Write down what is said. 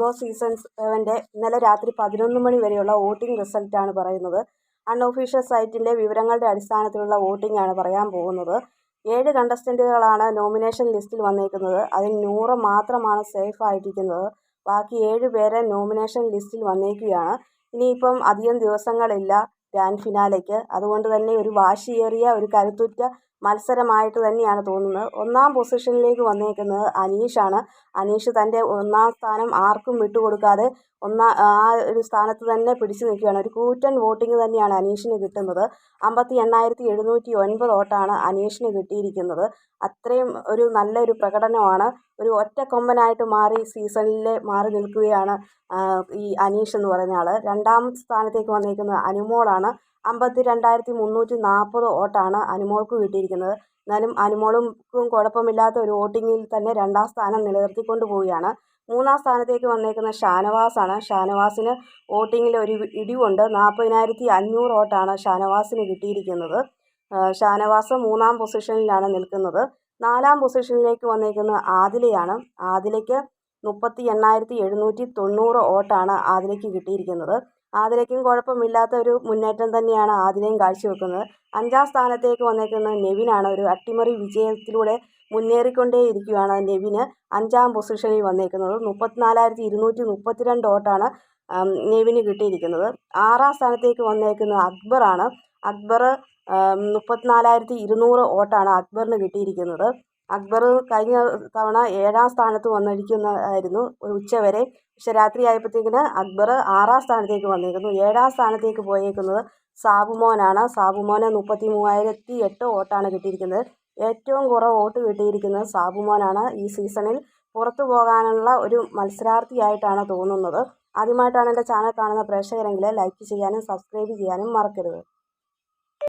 Boss season സെവന്റെ ഇന്നലെ രാത്രി പതിനൊന്ന് മണി വരെയുള്ള വോട്ടിംഗ് റിസൾട്ടാണ് പറയുന്നത്. അൺഒഫീഷ്യൽ സൈറ്റിന്റെ വിവരങ്ങളുടെ അടിസ്ഥാനത്തിലുള്ള വോട്ടിംഗ് ആണ് പറയാൻ പോകുന്നത്. ഏഴ് കണ്ടസ്റ്റന്റുകളാണ് നോമിനേഷൻ ലിസ്റ്റിൽ വന്നേക്കുന്നത്. അതിൽ നൂറ് മാത്രമാണ് സേഫ് ആയിട്ടിരിക്കുന്നത്. ബാക്കി ഏഴ് പേരെ നോമിനേഷൻ ലിസ്റ്റിൽ വന്നേക്കുകയാണ്. ഇനിയിപ്പം അധികം ദിവസങ്ങളില്ല ഗ്രാൻഡ് ഫിനാലയ്ക്ക്. അതുകൊണ്ട് തന്നെ ഒരു വാശിയേറിയ ഒരു കരുത്തുറ്റ മത്സരമായിട്ട് തന്നെയാണ് തോന്നുന്നത്. ഒന്നാം പൊസിഷനിലേക്ക് വന്നേക്കുന്നത് അനീഷാണ്. അനീഷ് തന്റെ ഒന്നാം സ്ഥാനം ആർക്കും വിട്ടുകൊടുക്കാതെ ഒന്നാ ആ ഒരു സ്ഥാനത്ത് തന്നെ പിടിച്ചു നിൽക്കുകയാണ്. ഒരു കൂറ്റൻ വോട്ടിംഗ് തന്നെയാണ് അനീഷിന് കിട്ടുന്നത്. അമ്പത്തി എണ്ണായിരത്തി എഴുന്നൂറ്റി ഒൻപത് വോട്ടാണ് അനീഷിന് കിട്ടിയിരിക്കുന്നത്. അത്രയും ഒരു നല്ലൊരു പ്രകടനമാണ്. ഒരു ഒറ്റ കൊമ്പനായിട്ട് മാറി സീസണിലെ മാറി നിൽക്കുകയാണ് ഈ അനീഷ് എന്ന് പറയുന്ന ആൾ രണ്ടാം സ്ഥാനത്തേക്ക് വന്നിരിക്കുന്നത് അനുമോളാണ്. അമ്പത്തി രണ്ടായിരത്തി മുന്നൂറ്റി നാൽപ്പത് വോട്ടാണ് അനുമോൾക്ക് കിട്ടിയിരിക്കുന്നത്. എന്നാലും അനുമോളും കുഴപ്പമില്ലാത്ത ഒരു വോട്ടിങ്ങിൽ തന്നെ രണ്ടാം സ്ഥാനം നിലനിർത്തിക്കൊണ്ട് പോവുകയാണ്. മൂന്നാം സ്ഥാനത്തേക്ക് വന്നേക്കുന്നത് ഷാനവാസാണ്. ഷാനവാസിന് വോട്ടിങ്ങിൽ ഒരു ഇടിവുണ്ട്. നാൽപ്പതിനായിരത്തി അഞ്ഞൂറ് വോട്ടാണ് ഷാനവാസിന് കിട്ടിയിരിക്കുന്നത്. ഷാനവാസ് മൂന്നാം പൊസിഷനിലാണ് നിൽക്കുന്നത്. നാലാം പൊസിഷനിലേക്ക് വന്നേക്കുന്നത് ആദിലയാണ്. ആദിലയ്ക്ക് മുപ്പത്തി എണ്ണായിരത്തി എഴുന്നൂറ്റി തൊണ്ണൂറ് വോട്ടാണ് ആദിലയ്ക്ക് കിട്ടിയിരിക്കുന്നത്. ആതിരയ്ക്കും കുഴപ്പമില്ലാത്ത ഒരു മുന്നേറ്റം തന്നെയാണ് ആതിരയും കാഴ്ചവെക്കുന്നത്. അഞ്ചാം സ്ഥാനത്തേക്ക് വന്നേക്കുന്നത് നെവിനാണ് ഒരു അട്ടിമറി വിജയത്തിലൂടെ മുന്നേറിക്കൊണ്ടേയിരിക്കുകയാണ് നെവിന് അഞ്ചാം പൊസിഷനിൽ വന്നേക്കുന്നത്. മുപ്പത്തിനാലായിരത്തി ഇരുന്നൂറ്റി മുപ്പത്തിരണ്ട് വോട്ടാണ് നെവിന് കിട്ടിയിരിക്കുന്നത്. ആറാം സ്ഥാനത്തേക്ക് വന്നേക്കുന്നത് അക്ബറാണ്. അക്ബർ മുപ്പത്തിനാലായിരത്തി ഇരുന്നൂറ് വോട്ടാണ് അക്ബറിന് കിട്ടിയിരിക്കുന്നത്. അക്ബർ കഴിഞ്ഞ തവണ ഏഴാം സ്ഥാനത്ത് വന്നിരിക്കുന്നതായിരുന്നു ഉച്ചവരെ പക്ഷെ രാത്രി ആയപ്പോഴത്തേക്കിന് അക്ബർ ആറാം സ്ഥാനത്തേക്ക് വന്നിരിക്കുന്നു. ഏഴാം സ്ഥാനത്തേക്ക് പോയേക്കുന്നത് സാബുമോനാണ്. സാബുമോന് മുപ്പത്തി മൂവായിരത്തി എട്ട് വോട്ടാണ് കിട്ടിയിരിക്കുന്നത്. ഏറ്റവും കുറവ് വോട്ട് കിട്ടിയിരിക്കുന്നത് സാബുമോനാണ്. ഈ സീസണിൽ പുറത്തു പോകാനുള്ള ഒരു മത്സരാർത്ഥിയായിട്ടാണ് തോന്നുന്നത്. ആദ്യമായിട്ടാണ് എന്റെ ചാനൽ കാണുന്ന പ്രേക്ഷകരെങ്കിൽ ലൈക്ക് ചെയ്യാനും സബ്സ്ക്രൈബ് ചെയ്യാനും മറക്കരുത്.